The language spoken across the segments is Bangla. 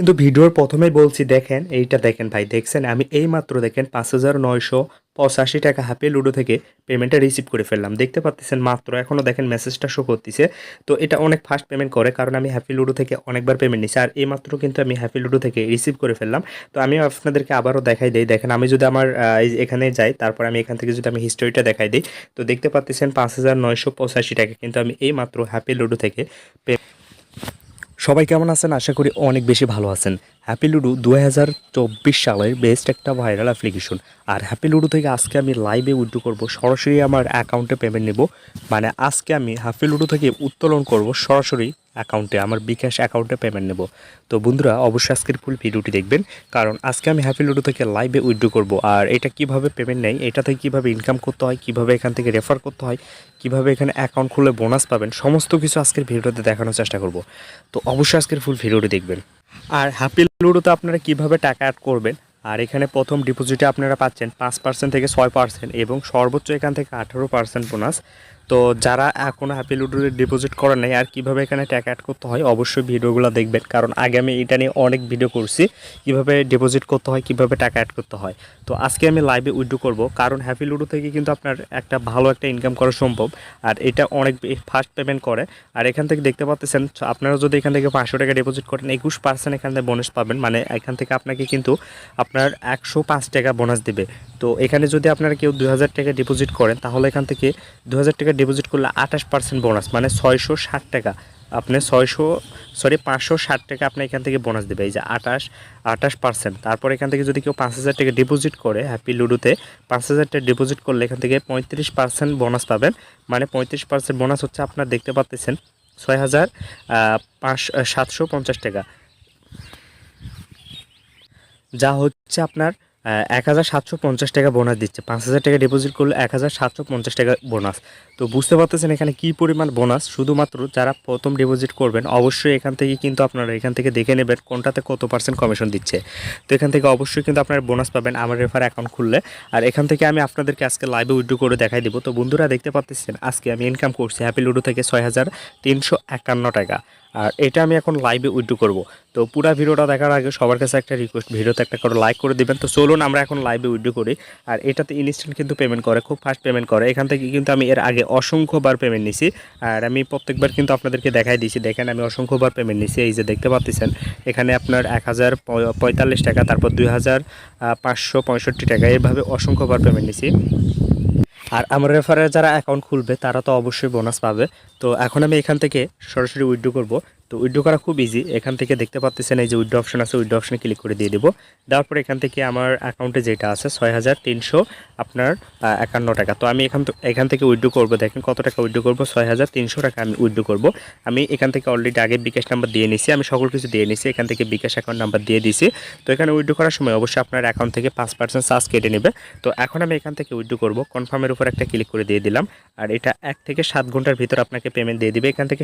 কিন্তু ভিডিওর প্রথমেই বলছি, দেখেন, এইটা দেখেন ভাই, দেখছেন? আমি এই মাত্র দেখেন পাঁচ হাজার নয়শো পঁচাশি টাকা হ্যাপি লুডো থেকে পেমেন্টটা রিসিভ করে ফেললাম। দেখতে পাচ্ছেন মাত্র এখনও দেখেন মেসেজটা শো করতেছে। তো এটা অনেক ফাস্ট পেমেন্ট করে, কারণ আমি হ্যাপি লুডো থেকে অনেকবার পেমেন্ট নিছি। আর এই মাত্র কিন্তু আমি হ্যাপি লুডো থেকে রিসিভ করে ফেললাম। তো আমি আপনাদেরকে আবারও দেখাই দিই, দেখেন, আমি যদি আমার এখানে যাই, তারপর আমি এখান থেকে যদি আমি হিস্টোরিটা দেখাই দিই, তো দেখতে পাচ্ছেন পাঁচ হাজার নয়শো পঁচাশি টাকা কিন্তু আমি এই মাত্র হ্যাপি লুডো থেকে পে- সবাই কেমন আছেন? আশা করি অনেক বেশি ভালো আছেন। হ্যাপি লুডু দু হাজার চব্বিশ সালের বেস্ট একটা ভাইরাল অ্যাপ্লিকেশন আর হ্যাপি লুডু থেকে আজকে আমি লাইভে উইথড্র করব, সরাসরি আমার অ্যাকাউন্টে পেমেন্ট নেব। মানে আজকে আমি হ্যাপি লুডু থেকে উত্তোলন করব সরাসরি অ্যাকাউন্টে আমার বিকাশ অ্যাকাউন্টে পেমেন্ট নেব। তো বন্ধুরা, অবশ্যই আজকের ফুল ভিডিওটি দেখবেন, কারণ আজকে আমি হ্যাপি লুডু থেকে লাইভে উইথড্র করব। আর এটা কীভাবে পেমেন্ট নেই এটা থেকে কীভাবে ইনকাম করতে হয়, কীভাবে এখান থেকে রেফার করতে হয়, কীভাবে এখানে অ্যাকাউন্ট খুলে বোনাস পাবেন, সমস্ত কিছু আজকের ভিডিওতে দেখানোর চেষ্টা করব। তো অবশ্যই আজকের ফুল ভিডিওটি দেখবেন। আর হ্যাপি লুডোতে আপনারা কীভাবে টাকা অ্যাড করবেন, আর এখানে প্রথম ডিপোজিটে আপনারা পাচ্ছেন পাঁচ পার্সেন্ট থেকে ছয় পার্সেন্ট এবং সর্বোচ্চ এখান থেকে আঠারো পার্সেন্ট বোনাস তো যারা এখনও হ্যাপি লুডোতে ডিপোজিট করে নাই, আর কীভাবে এখানে টাকা অ্যাড করতে হয়, অবশ্যই ভিডিওগুলো দেখবেন। কারণ আগে আমি এটা নিয়ে অনেক ভিডিও করছি, কীভাবে ডিপোজিট করতে হয়, কীভাবে টাকা অ্যাড করতে হয়। তো আজকে আমি লাইভে উইড্রো করব, কারণ হ্যাপি লুডো থেকে কিন্তু আপনার একটা ভালো একটা ইনকাম করা সম্ভব, আর এটা অনেক ফাস্ট পেমেন্ট করে। আর এখান থেকে দেখতে পাচ্ছেন আপনারা যদি এখান থেকে পাঁচশো টাকা ডিপোজিট করেন, একুশ পার্সেন্ট এখান থেকে বোনাস পাবেন। মানে এখান থেকে আপনাকে কিন্তু আপনার একশো পাঁচ টাকা বোনাস দেবে। তো এখানে যদি আপনারা কেউ দুই হাজার টাকা ডিপোজিট করেন, তাহলে এখান থেকে দু হাজার টাকা ডিপোজিট করলে আঠাশ পার্সেন্ট বোনাস মানে ছয়শো ষাট টাকা। আপনি ছয়শো সরি পাঁচশো ষাট টাকা আপনি এখান থেকে বোনাস দেবে। এই যে আঠাশ আঠাশ পার্সেন্ট তারপর এখান থেকে যদি কেউ পাঁচ হাজার টাকা ডিপোজিট করে হ্যাপি লুডুতে পাঁচ হাজার টাকা ডিপোজিট করলে এখান থেকে পঁয়ত্রিশ পার্সেন্ট বোনাস পাবেন। মানে পঁয়ত্রিশ পার্সেন্ট বোনাস হচ্ছে আপনার, দেখতে পাচ্ছেন ছয় হাজার পাঁচ, সাতশো পঞ্চাশ টাকা। যা হচ্ছে আপনার এক হাজার সাতশো পঞ্চাশ টাকা বোনাস দিচ্ছে। পাঁচ হাজার টাকা ডিপোজিট করলে এক হাজার সাতশো পঞ্চাশ টাকা বোনাস তো বুঝতে পারতেছেন এখানে কী পরিমাণ বোনাস শুধুমাত্র যারা প্রথম ডিপোজিট করবেন, অবশ্যই এখান থেকে কিন্তু আপনারা এখান থেকে দেখে নেবেন কোনটাতে কত পার্সেন্ট কমিশন দিচ্ছে। তো এখান থেকে অবশ্যই কিন্তু আপনারা বোনাস পাবেন আমার রেফার অ্যাকাউন্ট খুললে। আর এখান থেকে আমি আপনাদেরকে আজকে লাইভে উইড্রো করে দেখাই দিব। তো বন্ধুরা দেখতে পাচ্ছেন আজকে আমি ইনকাম করছি হ্যাপি লুডো থেকে ছয় হাজার তিনশো একান্ন টাকা। আর এটা আমি এখন লাইভে উইড্রো করব। তো পুরো ভিডিওটা দেখার আগে সবার কাছে একটা রিকোয়েস্ট ভিডিওতে একটা করে লাইক করে দিবেন। তো চলুন আমরা এখন লাইভে উইড্রো করি। আর এটাতে ইনস্ট্যান্ট কিন্তু পেমেন্ট করে, খুব ফাস্ট পেমেন্ট করে। এখান থেকে কিন্তু আমি এর আগে অসংখ্যবার পেমেন্ট নিছি। আর আমি প্রত্যেকবার কিন্তু আপনাদেরকে দেখাই দিয়েছি। দেখেন, আমি অসংখ্যবার পেমেন্ট নিছি। এই যে দেখতে পাচ্ছেন, এখানে আপনার এক হাজার পঁয়তাল্লিশ টাকা, তারপর দুই হাজার পাঁচশো পঁয়ষট্টি টাকা। এভাবে অসংখ্যবার পেমেন্ট নিছি। আর আমার রেফারে যারা অ্যাকাউন্ট খুলবে, তারা তো অবশ্যই বোনাস পাবে। তো এখন আমি এখান থেকে সরাসরি উইড্রো করব। তো উইথড্রো করা খুব ইজি এখান থেকে দেখতে পাচ্ছেন এই যে উইথড্রো অপশন আছে উইথড্রো অপশনে ক্লিক করে দিয়ে দেবো। দেওয়ার এখান থেকে আমার অ্যাকাউন্টে যেটা আছে ছয় হাজার তিনশো আপনার একান্ন টাকা। তো আমি এখান এখান থেকে উইথড্রো করব। দেখেন কত টাকা উইথড্রো করব? ছয় হাজার তিনশো টাকা আমি উইথড্রো করব। আমি এখান থেকে অলরেডি আগে বিকাশ নাম্বার দিয়ে নিছি। আমি সকল কিছু দিয়ে নিছি। এখান থেকে বিকাশ অ্যাকাউন্ট নাম্বার দিয়ে দিছি। তো এখানে উইথড্রো করার সময় অবশ্যই আপনার অ্যাকাউন্ট থেকে পাঁচ পার্সেন্ট চার্জ কেটে নেবে। তো এখন আমি এখান থেকে উইথড্রো করব। কনফার্মের উপর একটা ক্লিক করে দিয়ে দিলাম। আর এটা এক থেকে সাত ঘণ্টার ভিতর আপনাকে পেমেন্ট দিয়ে দিবে। এখান থেকে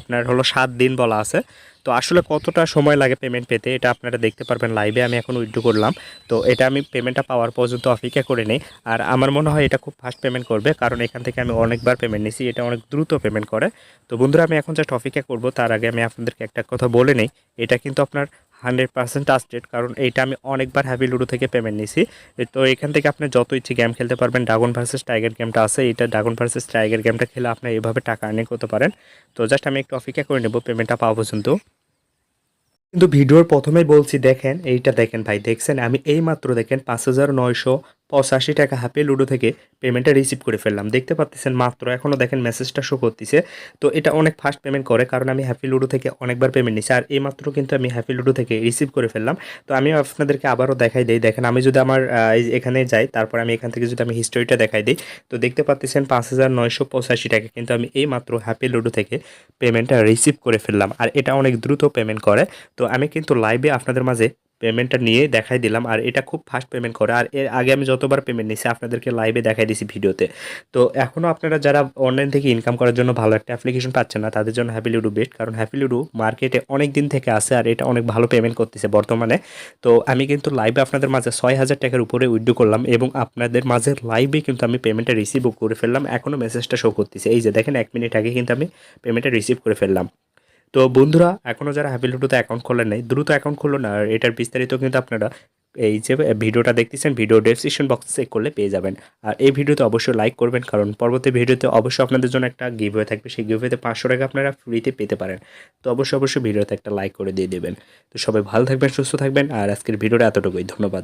আপনার হলো সাত দিন বলা আছে। তো আসলে কতটা সময় লাগে পেমেন্ট পেতে, এটা আপনারা দেখতে পারবেন লাইভে আমি এখন উইড্রো করলাম। তো এটা আমি পেমেন্টটা পাওয়ার পর্যন্ত অপেক্ষা করে নিই। আর আমার মনে হয় এটা খুব ফাস্ট পেমেন্ট করবে, কারণ এখান থেকে আমি অনেকবার পেমেন্ট নিছি, এটা অনেক দ্রুত পেমেন্ট করে। তো বন্ধুরা, আমি এখন জাস্ট অপেক্ষা করব, তার আগে আমি আপনাদেরকে একটা কথা বলে নিই। এটা কিন্তু আপনার হান্ড্রেড পার্সেন্ট ট্রাস্টেড কারণ এইটা আমি অনেকবার হ্যাপি লুডো থেকে পেমেন্ট নিছি তো এখান থেকে আপনি যত ইচ্ছে গেম খেলতে পারবেন ড্রাগন ভার্সেস টাইগার গেমটা আছে এটা ড্রাগন ভার্সেস টাইগার গেমটা খেলে আপনি এইভাবে টাকা আর্নিং করতে পারেন। তো জাস্ট আমি একটু অপেক্ষা করে নেব পেমেন্টটা পাওয়া পর্যন্ত। কিন্তু ভিডিওর প্রথমেই বলছি, দেখেন, এইটা দেখেন ভাই, দেখছেন? আমি এই মাত্র দেখেন পাঁচ হাজার নয়শো পঁচাশি টাকা হ্যাপি লুডো থেকে পেমেন্টটা রিসিভ করে ফেললাম। দেখতে পাচ্ছেন মাত্র এখনও দেখেন মেসেজটা শো করতেছে। তো এটা অনেক ফাস্ট পেমেন্ট করে, কারণ আমি হ্যাপি লুডো থেকে অনেকবার পেমেন্ট নিছি। আর এই মাত্র কিন্তু আমি হ্যাপি লুডো থেকে রিসিভ করে ফেললাম। তো আমি আপনাদেরকে আবারও দেখাই দিই। দেখেন, আমি যদি আমার এখানে যাই, তারপর আমি এখান থেকে যদি আমি হিস্টোরিটা দেখাই দিই, তো দেখতে পাচ্ছেন পাঁচ হাজার নয়শো পঁচাশি টাকা কিন্তু আমি এই মাত্র হ্যাপি লুডো থেকে পেমেন্টটা রিসিভ করে ফেললাম। আর এটা অনেক দ্রুত পেমেন্ট করে। তো আমি কিন্তু লাইভে আপনাদের মাঝে পেমেন্টটা নিয়ে দেখাই দিলাম। আর এটা খুব ফাস্ট পেমেন্ট করে। আর এর আগে আমি যতবার পেমেন্ট নিছি, আপনাদেরকে লাইভে দেখাই দিছি ভিডিওতে। তো এখনও আপনারা যারা অনলাইন থেকে ইনকাম করার জন্য ভালো একটা অ্যাপ্লিকেশন পাচ্ছেন না, তাদের জন্য হ্যাপি লুডু বেস্ট কারণ হ্যাপি লুডু মার্কেটে অনেক দিন থেকে আছে আর এটা অনেক ভালো পেমেন্ট করতেছে বর্তমানে। তো আমি কিন্তু লাইভে আপনাদের মাঝে ছয় হাজার টাকার উপরে উইথড্রো করলাম এবং আপনাদের মাঝে লাইভে কিন্তু আমি পেমেন্টটা রিসিভও করে ফেললাম। এখনও মেসেজটা শো করতেছে। এই যে দেখেন, এক মিনিট আগে কিন্তু আমি পেমেন্টটা রিসিভ করে ফেললাম। তো বন্ধুরা এখনও যারা হ্যাপি লুডোতে অ্যাকাউন্ট খোলেন নাই, দ্রুত অ্যাকাউন্ট খুলুন আর এটার বিস্তারিত কিন্তু আপনারা এই যে ভিডিওটা দেখতেছেন, ভিডিও ডেসক্রিপশন বক্সে চেক করলে পেয়ে যাবেন। আর এই ভিডিওতে অবশ্যই লাইক করবেন, কারণ পরবর্তী ভিডিওতে অবশ্যই আপনাদের জন্য একটা গিভ হয়ে থাকবে। সেই গিভওয়েতে পাঁচশো টাকা আপনারা ফ্রিতে পেতে পারেন। তো অবশ্যই অবশ্যই ভিডিওতে একটা লাইক করে দিয়ে দেবেন। তো সবাই ভালো থাকবেন, সুস্থ থাকবেন, আর আজকের ভিডিওটা এতটুকুই। ধন্যবাদ।